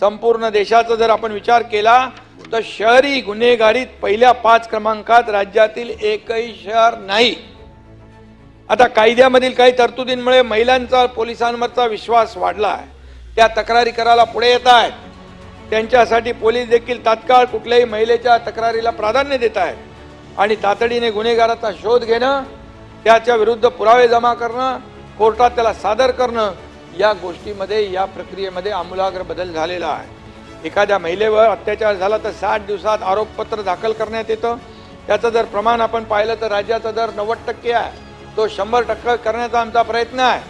संपूर्ण देशाचा जर आपण विचार केला तर शहरी गुन्हेगारीत पहिल्या पाच क्रमांकात राज्यातील एकही शहर नाही. आता कायद्यामधील काही तरतुदींमुळे महिलांचा पोलिसांवरचा विश्वास वाढला आहे. त्या तक्रारी करायला पुढे येत आहेत. त्यांच्यासाठी पोलीस देखील तात्काळ कुठल्याही महिलेच्या तक्रारीला प्राधान्य देत आहेत. आणि तातडीने गुन्हेगाराचा शोध घेणं त्याच्या विरुद्ध पुरावे जमा करणं कोर्टात त्याला सादर करणं या गोष्टीमध्ये या प्रक्रियेमध्ये आमूलाग्र बदल झालेला आहे. एखाद्या महिलेवर अत्याचार झाला तर साठ दिवसात आरोपपत्र दाखल करण्यात येतं. त्याचं जर प्रमाण आपण पाहिलं तर राज्याचा दर नव्वद टक्के आहे. तो शंभर टक्के करण्याचा आमचा प्रयत्न आहे.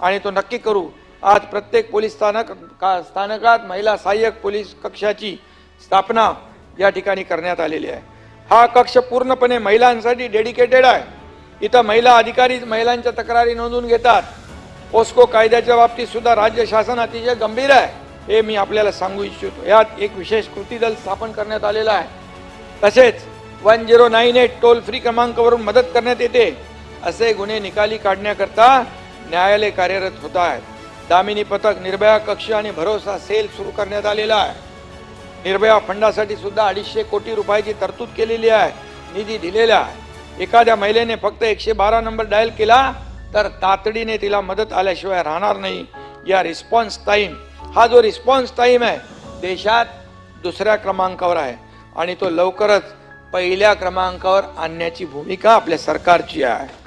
आणि तो नक्की करू. आज प्रत्येक पोलीस स्थानक का स्थानकात महिला सहाय्यक पोलीस कक्षाची स्थापना या ठिकाणी करण्यात आलेली आहे. हा कक्ष पूर्णपणे महिलांसाठी डेडिकेटेड आहे. इथं महिला अधिकारी महिलांच्या तक्रारी नोंदवून घेतात. पोस्को कायद्याच्या बाबतीत सुद्धा राज्य शासन अतिशय गंभीर आहे हे मी आपल्याला सांगू इच्छितो. यात एक विशेष कृती दल स्थापन करण्यात आलेलं आहे. तसेच one zero nine eight toll free क्रमांकावरून मदत करण्यात येते असे गुन्हे निकाली काढण्याकरता न्यायालय कार्यरत होत आहेत दामिनी पथक निर्भया कक्ष आणि भरोसा सेल सुरू करण्यात आलेला आहे. निर्भया फंडासाठी सुद्धा अडीचशे कोटी रुपयाची तरतूद केलेली आहे निधी दिलेला आहे. एखाद्या महिलेने फक्त एकशे बारा नंबर डायल केला तर तातडीने तिला मदत आल्याशिवाय राहणार नाही. या रिस्पॉन्स टाईम हा जो रिस्पॉन्स टाईम आहे देशात दुसऱ्या क्रमांकावर आहे. आणि तो लवकरच पहिल्या क्रमांकावर आणण्याची भूमिका आपल्या सरकारची आहे.